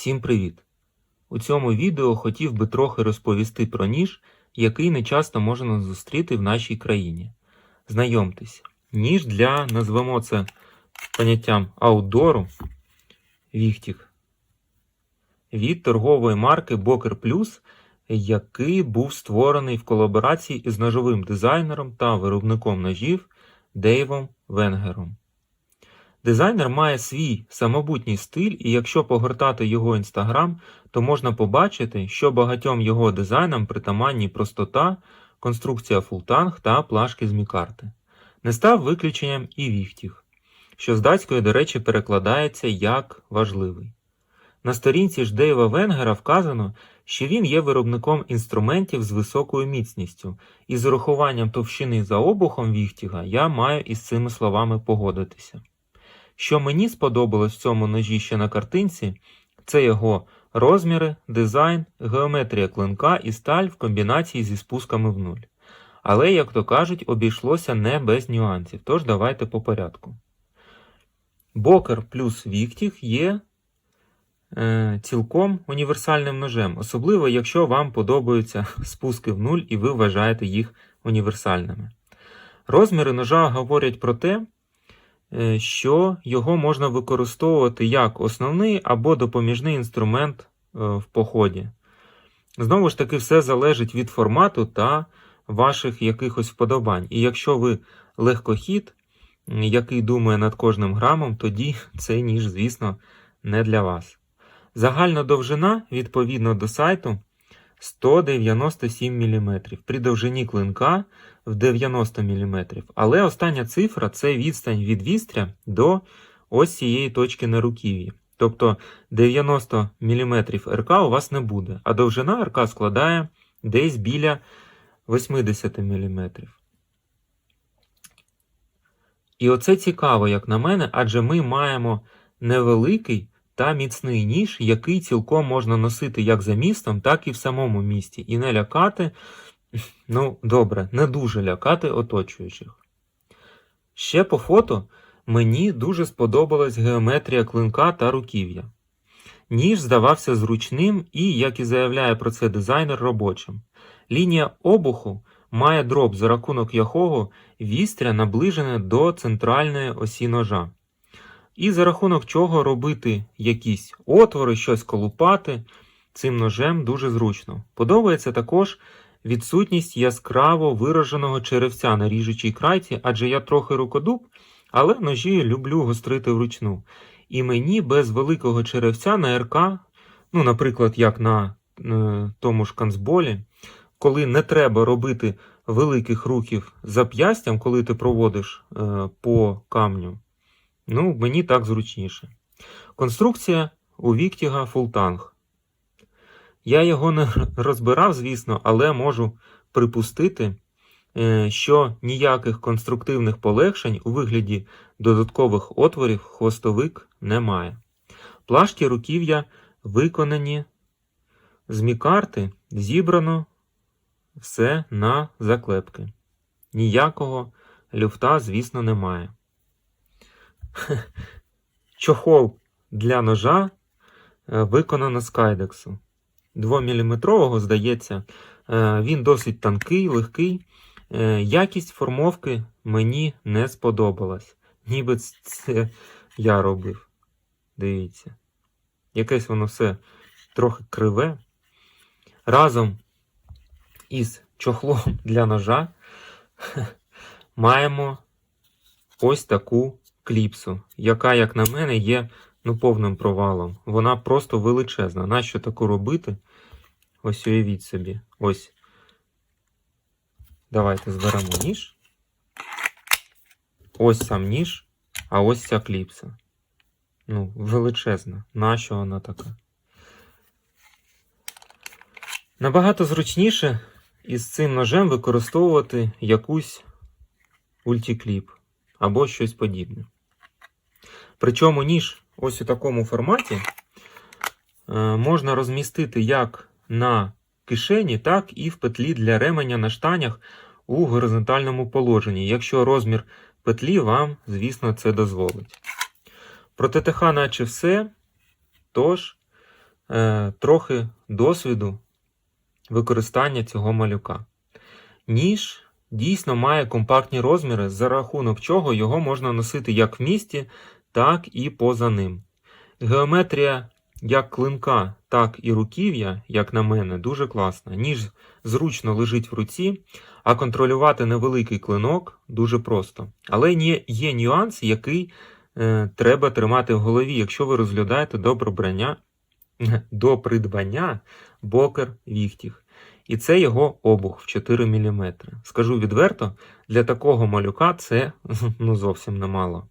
Всім привіт! У цьому відео хотів би трохи розповісти про ніж, який не часто можна зустріти в нашій країні. Знайомтесь, ніж для, назвемо це поняттям аутдору, віхтік, від торгової марки Boker Plus, який був створений в колаборації із ножовим дизайнером та виробником ножів Дейвом Венгером. Дизайнер має свій самобутній стиль, і якщо погортати його інстаграм, то можна побачити, що багатьом його дизайнам притаманні простота, конструкція фултанг та плашки з мікарти. Не став виключенням і віхтіг, що з датської, до речі, перекладається як важливий. На сторінці ж Дейва Венгера вказано, що він є виробником інструментів з високою міцністю, і з урахуванням товщини за обухом віхтіга я маю із цими словами погодитися. Що мені сподобалось в цьому ножі ще на картинці, це його розміри, дизайн, геометрія клинка і сталь в комбінації зі спусками в нуль. Але, як то кажуть, обійшлося не без нюансів, тож давайте по порядку. Бокер плюс Віктіг є е, цілком універсальним ножем, особливо якщо вам подобаються спуски в нуль і ви вважаєте їх універсальними. Розміри ножа говорять про те, що його можна використовувати як основний або допоміжний інструмент е, в поході. Знову ж таки, все залежить від формату та ваших якихось вподобань. І якщо ви легкохід, який думає над кожним грамом, тоді цей ніж, звісно, не для вас. Загальна довжина відповідно до сайту 197 мм, при довжині клинка в 90 мм. Але остання цифра це відстань від вістря до ось цієї точки на руків'ї. Тобто 90 мм РК у вас не буде, а довжина РК складає десь біля 80 мм. І оце цікаво, як на мене, адже ми маємо невеликий та міцний ніж, який цілком можна носити як за містом, так і в самому місті, і не лякати, ну, добре, не дуже лякати оточуючих. Ще по фото мені дуже сподобалась геометрія клинка та руків'я. Ніж здавався зручним і, як і заявляє про це дизайнер, робочим. Лінія обуху має дроб, за рахунок якого вістря наближене до центральної осі ножа. І за рахунок чого робити якісь отвори, щось колупати цим ножем дуже зручно. Подобається також відсутність яскраво вираженого черевця на ріжучій крайці, адже я трохи рукодуб, але ножі люблю гострити вручну. І мені без великого черевця на РК, ну, наприклад, як на е, тому ж канцболі, коли не треба робити великих рухів зап'ястям, коли ти проводиш е, по камню, ну, мені так зручніше. Конструкція у Віктіга Фултанг. Я його не розбирав, звісно, але можу припустити, е, що ніяких конструктивних полегшень у вигляді додаткових отворів хвостовик не має. Плашки руків'я виконані з мікарти, зібрано все на заклепки. Ніякого люфта, звісно, немає. Чохол для ножа е, виконано з кайдексу. 2-мм, здається, Е, він досить тонкий, легкий. Е, Якість формовки мені не сподобалась. Ніби це я робив. Дивіться. Якесь воно все трохи криве. Разом із чохлом для ножа маємо ось таку кліпсу, яка, як на мене, є ну, повним провалом. Вона просто величезна. Нащо таку робити? Ось уявіть собі. Ось. Давайте зберемо ніж. Ось сам ніж, а ось ця кліпса. Ну, величезна. Нащо вона така? Набагато зручніше із цим ножем використовувати якусь ультікліп або щось подібне. Причому ніж ось у такому форматі е, можна розмістити як на кишені, так і в петлі для ременя на штанях у горизонтальному положенні, якщо розмір петлі вам, звісно, це дозволить. Про ТТХ наче все. Тож, е, трохи досвіду використання цього малюка. Ніж дійсно має компактні розміри, за рахунок чого його можна носити як в місті, так і поза ним. Геометрія як клинка, так і руків'я, як на мене, дуже класна. Ніж зручно лежить в руці, а контролювати невеликий клинок дуже просто. Але є, нюанс, який е, треба тримати в голові, якщо ви розглядаєте до придбання, до придбання бокер віхтів. І це його обух в 4 мм. Скажу відверто, для такого малюка це ну, зовсім немало.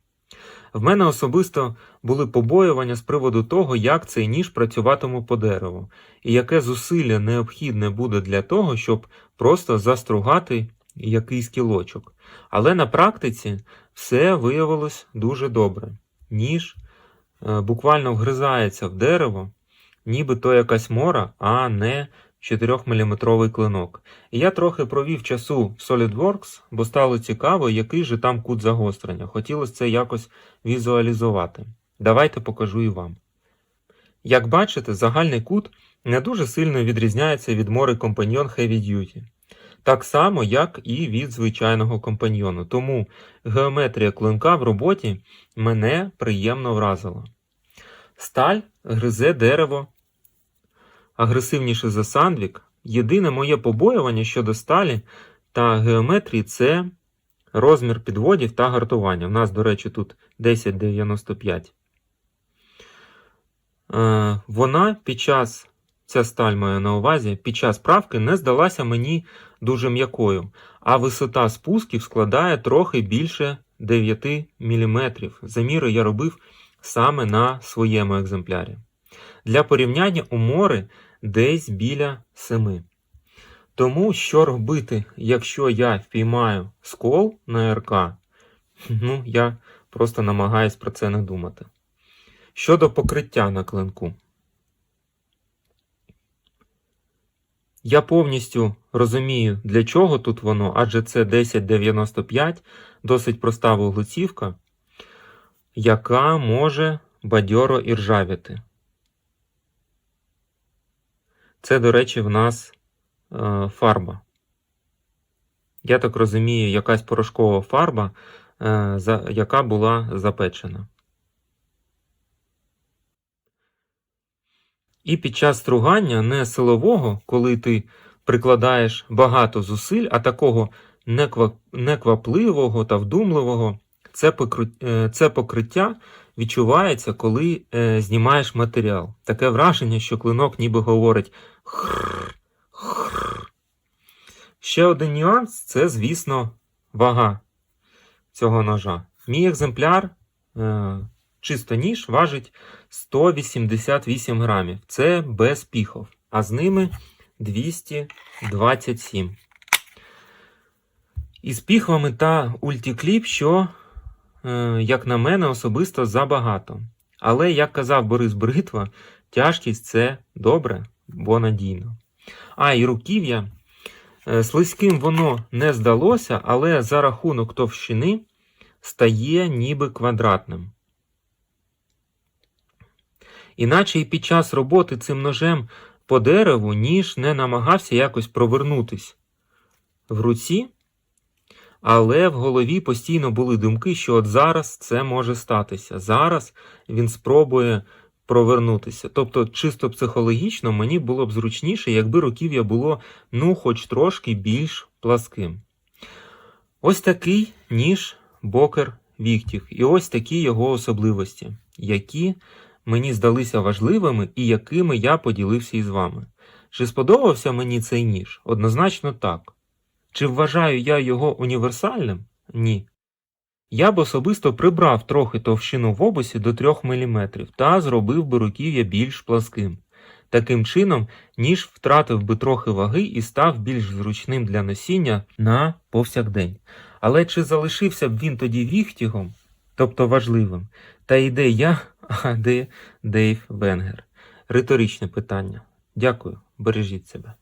В мене особисто були побоювання з приводу того, як цей ніж працюватиме по дереву, і яке зусилля необхідне буде для того, щоб просто застругати якийсь кілочок. Але на практиці все виявилось дуже добре. Ніж е, буквально вгризається в дерево, ніби то якась мора, а не 4-мм клинок. Я трохи провів часу в SolidWorks, бо стало цікаво, який же там кут загострення. Хотілося це якось візуалізувати. Давайте покажу і вам. Як бачите, загальний кут не дуже сильно відрізняється від мори Companion Heavy Duty. Так само, як і від звичайного компаньйону. Тому геометрія клинка в роботі мене приємно вразила. Сталь гризе дерево агресивніше за Сандвік. Єдине моє побоювання щодо сталі та геометрії це розмір підводів та гартування. У нас, до речі, тут 1095. Е, вона під час, ця сталь маю на увазі, під час правки не здалася мені дуже м'якою, а висота спусків складає трохи більше 9 мм. Заміри я робив саме на своєму екземплярі. Для порівняння умори десь біля 7. Тому що робити, якщо я впіймаю скол на РК, ну, я просто намагаюсь про це не думати. Щодо покриття на клинку. Я повністю розумію, для чого тут воно, адже це 1095, досить проста вуглецівка, яка може бадьоро іржавіти. Це, до речі, в нас е, фарба. Я так розумію, якась порошкова фарба, е, яка була запечена. І під час стругання не силового, коли ти прикладаєш багато зусиль, а такого неквапливого та вдумливого, це, е, це покриття відчувається, коли е, знімаєш матеріал. Таке враження, що клинок ніби говорить хр, хр. Ще один нюанс це, звісно, вага цього ножа. Мій екземпляр, е, чисто ніж, важить 188 грамів. Це без піхов, а з ними 227. Із піхвами та ультікліп, що як на мене, особисто забагато. Але, як казав Борис Бритва, тяжкість це добре, бо надійно. А, і руків'я. Е, слизьким воно не здалося, але за рахунок товщини стає ніби квадратним. Іначе і під час роботи цим ножем по дереву ніж не намагався якось провернутись в руці. Але в голові постійно були думки, що от зараз це може статися. Зараз він спробує провернутися. Тобто, чисто психологічно мені було б зручніше, якби руків'я було ну, хоч трошки більш пласким. Ось такий ніж бокер віхтів. І ось такі його особливості, які мені здалися важливими і якими я поділився із вами. Чи сподобався мені цей ніж? Однозначно так. Чи вважаю я його універсальним? Ні. Я б особисто прибрав трохи товщину в обусі до 3 мм та зробив би руків'я більш пласким. Таким чином, ніж втратив би трохи ваги і став більш зручним для носіння на повсякдень. Але чи залишився б він тоді віхтігом, тобто важливим, та і де я, а де Дейв Венгер? Риторичне питання. Дякую, бережіть себе.